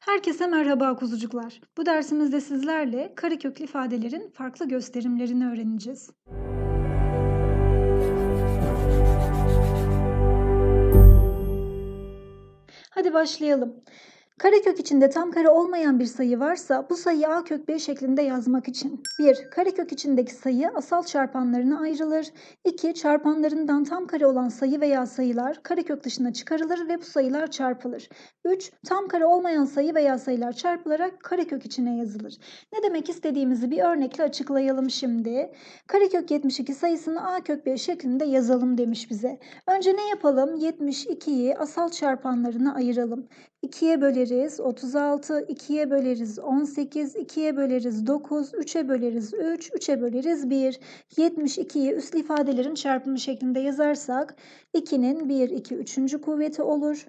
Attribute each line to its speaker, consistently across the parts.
Speaker 1: Herkese merhaba kuzucuklar. Bu dersimizde sizlerle kareköklü ifadelerin farklı gösterimlerini öğreneceğiz. Hadi başlayalım. Karekök içinde tam kare olmayan bir sayı varsa bu sayıyı a kök b şeklinde yazmak için 1. Karekök içindeki sayı asal çarpanlarına ayrılır. 2. Çarpanlarından tam kare olan sayı veya sayılar karekök dışına çıkarılır ve bu sayılar çarpılır. 3. Tam kare olmayan sayı veya sayılar çarpılarak karekök içine yazılır. Ne demek istediğimizi bir örnekle açıklayalım şimdi. Karekök 72 sayısını a kök b şeklinde yazalım demiş bize. Önce ne yapalım? 72'yi asal çarpanlarına ayıralım. 2'ye böleriz 36, 2'ye böleriz 18, 2'ye böleriz 9, 3'e böleriz 3, 3'e böleriz 1. 72'yi üslü ifadelerin çarpımı şeklinde yazarsak 2'nin 1, 2, 3. kuvveti olur.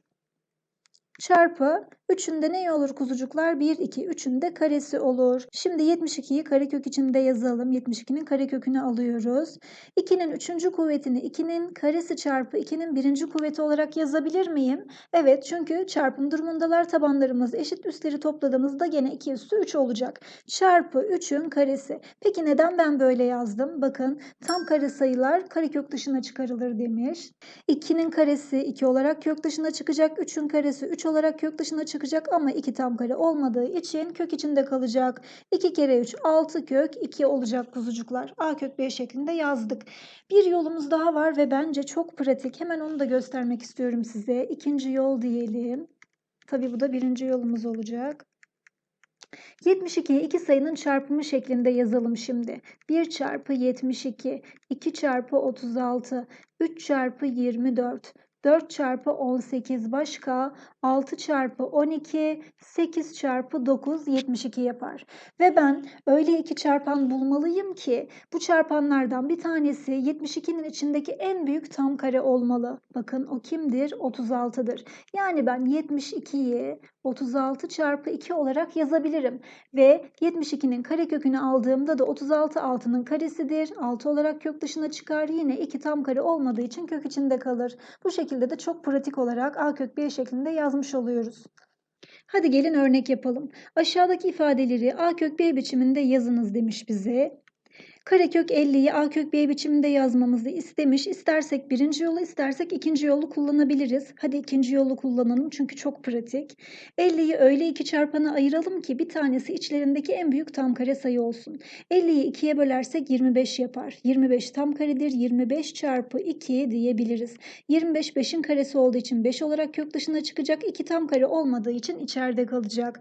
Speaker 1: Çarpı 3'ün de ne olur kuzucuklar? 1, 2, 3'ün de karesi olur. Şimdi 72'yi karekök içinde yazalım. 72'nin karekökünü alıyoruz. 2'nin 3. kuvvetini 2'nin karesi çarpı 2'nin 1. kuvveti olarak yazabilir miyim? Evet çünkü çarpım durumundalar tabanlarımız eşit üstleri topladığımızda gene 2 üstü 3 olacak. Çarpı 3'ün karesi. Peki neden ben böyle yazdım? Bakın tam kare sayılar karekök dışına çıkarılır demiş. 2'nin karesi 2 olarak kök dışına çıkacak. 3'ün karesi 3 olarak kök dışına çıkacak ama 2 tam kare olmadığı için kök içinde kalacak. 2 kere 3 6 kök 2 olacak kuzucuklar. A kök B şeklinde yazdık. Bir yolumuz daha var ve bence çok pratik. Hemen onu da göstermek istiyorum size. İkinci yol diyelim. Tabi bu da birinci yolumuz olacak. 72'yi iki sayının çarpımı şeklinde yazalım şimdi. 1 çarpı 72, 2 çarpı 36, 3 çarpı 24, 4 çarpı 18 başka 6 çarpı 12 8 çarpı 9 72 yapar. Ve ben öyle iki çarpan bulmalıyım ki bu çarpanlardan bir tanesi 72'nin içindeki en büyük tam kare olmalı. Bakın o kimdir? 36'dır. Yani ben 72'yi 36 çarpı 2 olarak yazabilirim. Ve 72'nin karekökünü aldığımda da 36 6'nın karesidir. 6 olarak kök dışına çıkar. Yine 2 tam kare olmadığı için kök içinde kalır. Bu şekilde de çok pratik olarak a kök b şeklinde yazmış oluyoruz. Hadi gelin örnek yapalım. Aşağıdaki ifadeleri a kök b biçiminde yazınız demiş bize. Karekök 50'yi a kök b biçiminde yazmamızı istemiş. İstersek birinci yolu istersek ikinci yolu kullanabiliriz. Hadi ikinci yolu kullanalım çünkü çok pratik. 50'yi öyle iki çarpana ayıralım ki bir tanesi içlerindeki en büyük tam kare sayı olsun. 50'yi ikiye bölersek 25 yapar. 25 tam karedir. 25 çarpı 2 diyebiliriz. 25 5'in karesi olduğu için 5 olarak kök dışına çıkacak. 2 tam kare olmadığı için içeride kalacak.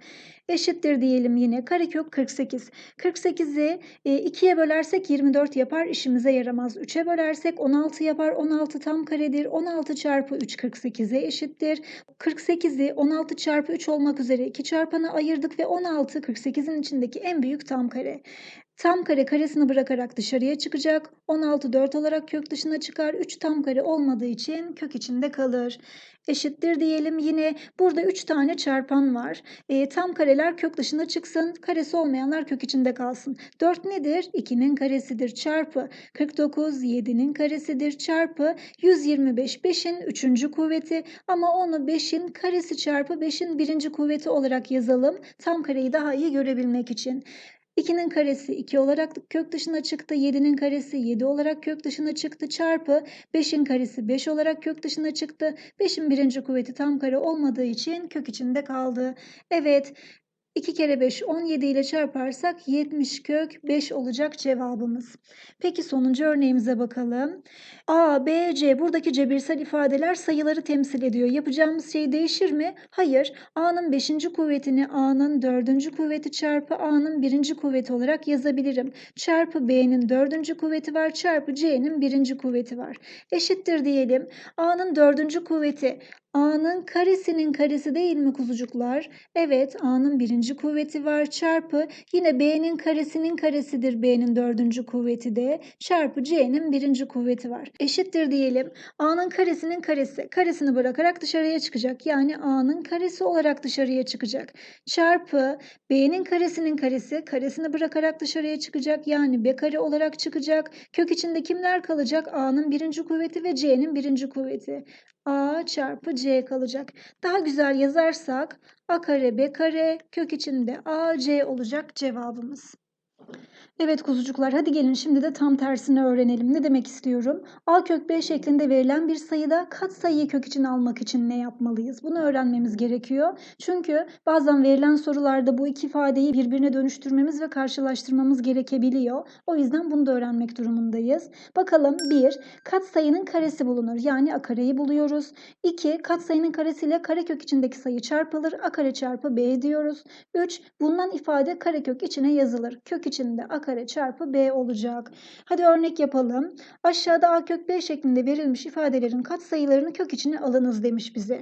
Speaker 1: Eşittir diyelim yine. Karekök 48. 48'i 2'ye bölersek 24 yapar. işimize yaramaz. 3'e bölersek 16 yapar. 16 tam karedir. 16 çarpı 3 48'e eşittir. 48'i 16 çarpı 3 olmak üzere 2 çarpana ayırdık ve 16 48'in içindeki en büyük tam kare. Tam kare karesini bırakarak dışarıya çıkacak. 16 4 olarak kök dışına çıkar. 3 tam kare olmadığı için kök içinde kalır. Eşittir diyelim yine burada 3 tane çarpan var. E, tam kareler kök dışına çıksın. Karesi olmayanlar kök içinde kalsın. 4 nedir? 2'nin karesidir çarpı 49 7'nin karesidir çarpı 125 5'in 3. kuvveti ama onu 5'in karesi çarpı 5'in 1. kuvveti olarak yazalım. Tam kareyi daha iyi görebilmek için. 2'nin karesi 2 olarak kök dışına çıktı. 7'nin karesi 7 olarak kök dışına çıktı. Çarpı 5'in karesi 5 olarak kök dışına çıktı. 5'in birinci kuvveti tam kare olmadığı için kök içinde kaldı. Evet 2 kere 5 17 ile çarparsak 70 kök 5 olacak cevabımız. Peki sonuncu örneğimize bakalım. A, B, C buradaki cebirsel ifadeler sayıları temsil ediyor. Yapacağımız şey değişir mi? Hayır. A'nın 5. kuvvetini A'nın 4. kuvveti çarpı A'nın 1. kuvveti olarak yazabilirim. Çarpı B'nin 4. kuvveti var çarpı C'nin 1. kuvveti var. Eşittir diyelim. A'nın 4. kuvveti A'nın karesinin karesi değil mi kuzucuklar? Evet A'nın birinci kuvveti var çarpı yine B'nin karesinin karesidir B'nin dördüncü kuvveti de çarpı C'nin birinci kuvveti var. Eşittir diyelim A'nın karesinin karesi karesini bırakarak dışarıya çıkacak yani A'nın karesi olarak dışarıya çıkacak. Çarpı B'nin karesinin karesi karesini bırakarak dışarıya çıkacak yani B kare olarak çıkacak. Kök içinde kimler kalacak? A'nın birinci kuvveti ve C'nin birinci kuvveti. A çarpı c kalacak. Daha güzel yazarsak a kare b kare kök içinde a c olacak cevabımız. Evet kuzucuklar hadi gelin şimdi de tam tersini öğrenelim. Ne demek istiyorum? A kök B şeklinde verilen bir sayıda kat sayıyı kök için almak için ne yapmalıyız? Bunu öğrenmemiz gerekiyor. Çünkü bazen verilen sorularda bu iki ifadeyi birbirine dönüştürmemiz ve karşılaştırmamız gerekebiliyor. O yüzden bunu da öğrenmek durumundayız. Bakalım 1. Kat sayının karesi bulunur. Yani a kareyi buluyoruz. 2. Kat sayının karesiyle karekök içindeki sayı çarpılır. a kare çarpı b diyoruz. 3. Bundan ifade karekök içine yazılır. Kök içinde a kare çarpı b olacak. Hadi örnek yapalım. Aşağıda a kök b şeklinde verilmiş ifadelerin katsayılarını kök içine alınız demiş bize.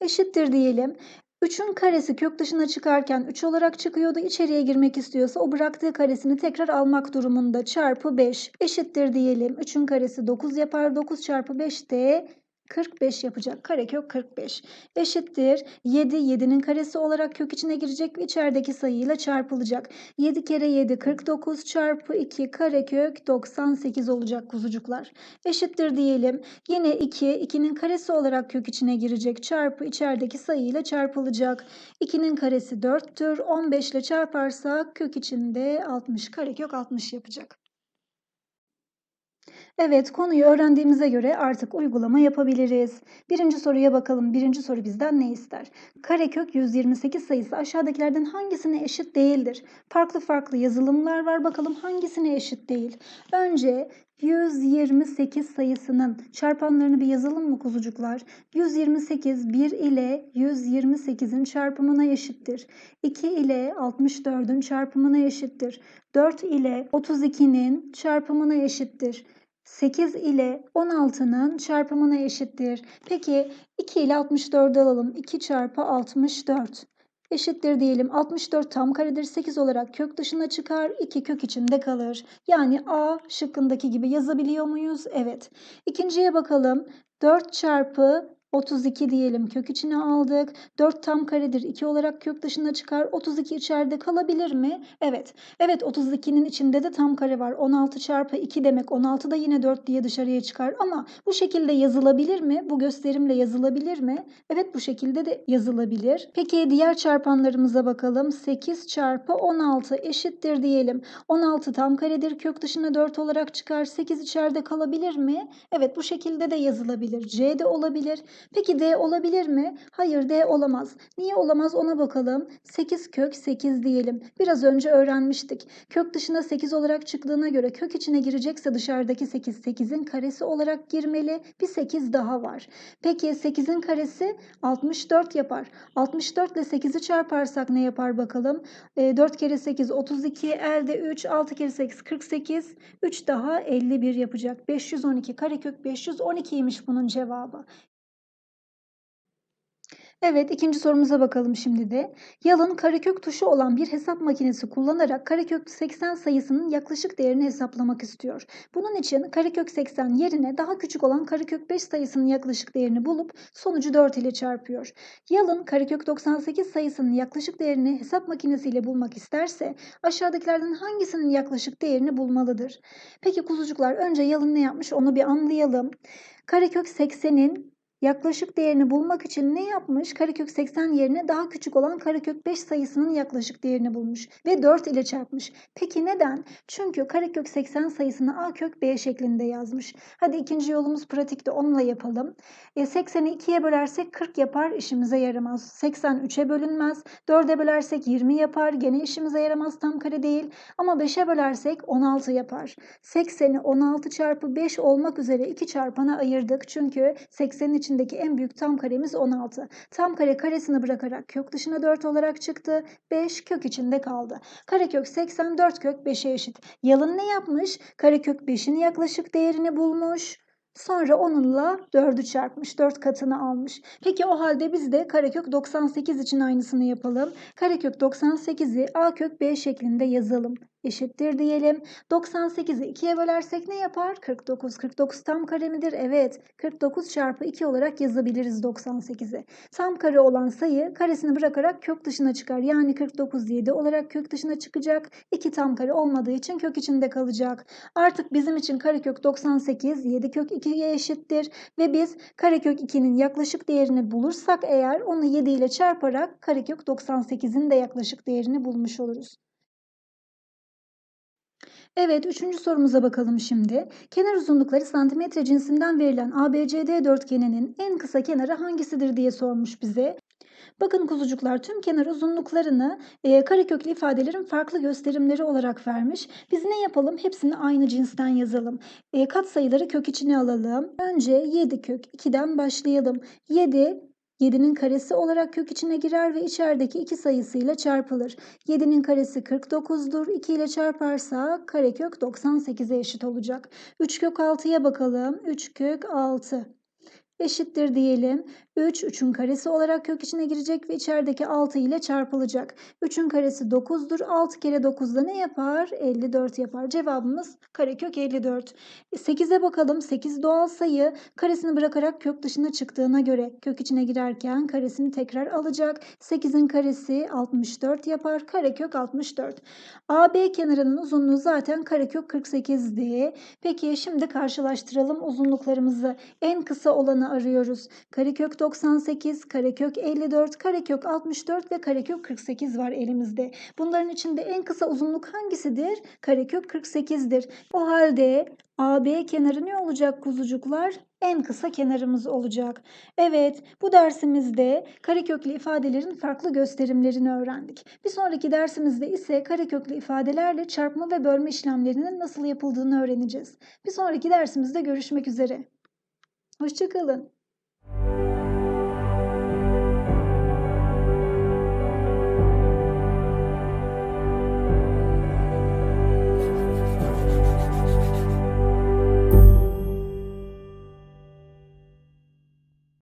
Speaker 1: Eşittir diyelim. 3'ün karesi kök dışına çıkarken 3 olarak çıkıyordu. İçeriye girmek istiyorsa o bıraktığı karesini tekrar almak durumunda. Çarpı 5 eşittir diyelim. 3'ün karesi 9 yapar. 9 çarpı 5 de 45 yapacak. Karekök 45 eşittir. 7 7'nin karesi olarak kök içine girecek ve içerideki sayıyla çarpılacak. 7 kere 7 49 çarpı 2 karekök 98 olacak kuzucuklar. Eşittir diyelim. Yine 2 2'nin karesi olarak kök içine girecek. Çarpı içerideki sayıyla çarpılacak. 2'nin karesi 4'tür. 15 ile çarparsak kök içinde 60 karekök 60 yapacak. Evet, konuyu öğrendiğimize göre artık uygulama yapabiliriz. Birinci soruya bakalım. Birinci soru bizden ne ister? Karekök 128 sayısı aşağıdakilerden hangisine eşit değildir? Farklı farklı yazılımlar var. Bakalım hangisine eşit değil? Önce 128 sayısının çarpanlarını bir yazalım mı kuzucuklar? 128 1 ile 128'in çarpımına eşittir. 2 ile 64'ün çarpımına eşittir. 4 ile 32'nin çarpımına eşittir. 8 ile 16'nın çarpımına eşittir. Peki 2 ile 64'ü alalım. 2 çarpı 64 eşittir diyelim. 64 tam karedir. 8 olarak kök dışına çıkar. 2 kök içinde kalır. Yani A şıkkındaki gibi yazabiliyor muyuz? Evet. İkinciye bakalım. 4 çarpı 32 diyelim kök içine aldık. 4 tam karedir. 2 olarak kök dışına çıkar. 32 içeride kalabilir mi? Evet. Evet 32'nin içinde de tam kare var. 16 çarpı 2 demek. 16 da yine 4 diye dışarıya çıkar. Ama bu şekilde yazılabilir mi? Bu gösterimle yazılabilir mi? Evet bu şekilde de yazılabilir. Peki diğer çarpanlarımıza bakalım. 8 çarpı 16 eşittir diyelim. 16 tam karedir. Kök dışına 4 olarak çıkar. 8 içeride kalabilir mi? Evet bu şekilde de yazılabilir. C de olabilir. Peki D olabilir mi? Hayır D olamaz. Niye olamaz ona bakalım. 8 kök 8 diyelim. Biraz önce öğrenmiştik. Kök dışına 8 olarak çıktığına göre kök içine girecekse dışarıdaki 8 8'in karesi olarak girmeli. Bir 8 daha var. Peki 8'in karesi 64 yapar. 64 ile 8'i çarparsak ne yapar bakalım? E, 4 kere 8 32 elde 3 6 kere 8 48 3 daha 51 yapacak. 512 karekök 512'ymiş bunun cevabı. Evet, ikinci sorumuza bakalım şimdi de. Yalın karekök tuşu olan bir hesap makinesi kullanarak karekök 80 sayısının yaklaşık değerini hesaplamak istiyor. Bunun için karekök 80 yerine daha küçük olan karekök 5 sayısının yaklaşık değerini bulup sonucu 4 ile çarpıyor. Yalın karekök 98 sayısının yaklaşık değerini hesap makinesiyle bulmak isterse aşağıdakilerden hangisinin yaklaşık değerini bulmalıdır? Peki kuzucuklar önce Yalın ne yapmış onu bir anlayalım. Karekök 80'in Yaklaşık değerini bulmak için ne yapmış? Karekök 80 yerine daha küçük olan karekök 5 sayısının yaklaşık değerini bulmuş ve 4 ile çarpmış. Peki neden? Çünkü karekök 80 sayısını a kök b şeklinde yazmış. Hadi ikinci yolumuz pratikte onunla yapalım. E, 80'i 2'ye bölersek 40 yapar işimize yaramaz. 80 3'e bölünmez. 4'e bölersek 20 yapar gene işimize yaramaz tam kare değil. Ama 5'e bölersek 16 yapar. 80'i 16 çarpı 5 olmak üzere iki çarpana ayırdık. Çünkü 80'in içindeki en büyük tam karemiz 16. Tam kare karesini bırakarak kök dışına 4 olarak çıktı. 5 kök içinde kaldı. Karekök 84 kök 5'e eşit. Yalın ne yapmış? Karekök 5'in yaklaşık değerini bulmuş. Sonra onunla 4'ü çarpmış. 4 katını almış. Peki o halde biz de karekök 98 için aynısını yapalım. Karekök 98'i a kök b şeklinde yazalım eşittir diyelim. 98'i 2'ye bölersek ne yapar? 49. 49 tam kare midir? Evet. 49 çarpı 2 olarak yazabiliriz 98'i. Tam kare olan sayı karesini bırakarak kök dışına çıkar. Yani 49 7 olarak kök dışına çıkacak. 2 tam kare olmadığı için kök içinde kalacak. Artık bizim için karekök 98 7 kök 2'ye eşittir ve biz karekök 2'nin yaklaşık değerini bulursak eğer onu 7 ile çarparak karekök 98'in de yaklaşık değerini bulmuş oluruz. Evet, üçüncü sorumuza bakalım şimdi. Kenar uzunlukları santimetre cinsinden verilen ABCD dörtgeninin en kısa kenarı hangisidir diye sormuş bize. Bakın kuzucuklar tüm kenar uzunluklarını e, kareköklü ifadelerin farklı gösterimleri olarak vermiş. Biz ne yapalım? Hepsini aynı cinsten yazalım. E, katsayıları kök içine alalım. Önce 7 kök 2'den başlayalım. 7 7'nin karesi olarak kök içine girer ve içerideki iki sayısıyla çarpılır. 7'nin karesi 49'dur. 2 ile çarparsak karekök 98'e eşit olacak. 3 kök 6'ya bakalım. 3 kök 6 eşittir diyelim. 3, 3'ün karesi olarak kök içine girecek ve içerideki 6 ile çarpılacak. 3'ün karesi 9'dur. 6 kere 9 da ne yapar? 54 yapar. Cevabımız karekök 54. 8'e bakalım. 8 doğal sayı. Karesini bırakarak kök dışına çıktığına göre kök içine girerken karesini tekrar alacak. 8'in karesi 64 yapar. Karekök 64. AB kenarının uzunluğu zaten karekök 48'di. Peki şimdi karşılaştıralım uzunluklarımızı. En kısa olanı arıyoruz. Karekök 98, karekök 54, karekök 64 ve karekök 48 var elimizde. Bunların içinde en kısa uzunluk hangisidir? Karekök 48'dir. O halde AB kenarı ne olacak kuzucuklar? En kısa kenarımız olacak. Evet, bu dersimizde kareköklü ifadelerin farklı gösterimlerini öğrendik. Bir sonraki dersimizde ise kareköklü ifadelerle çarpma ve bölme işlemlerinin nasıl yapıldığını öğreneceğiz. Bir sonraki dersimizde görüşmek üzere. Hoşçakalın.